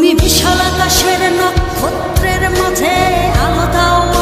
তুমি বিশাল আকাশের নক্ষত্রের মাঝে আলো দাও।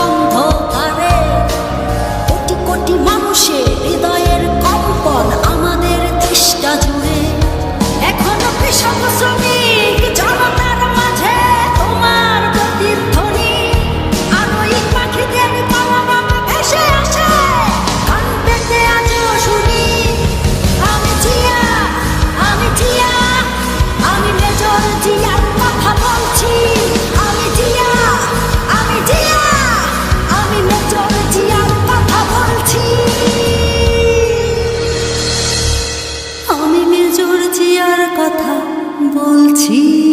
see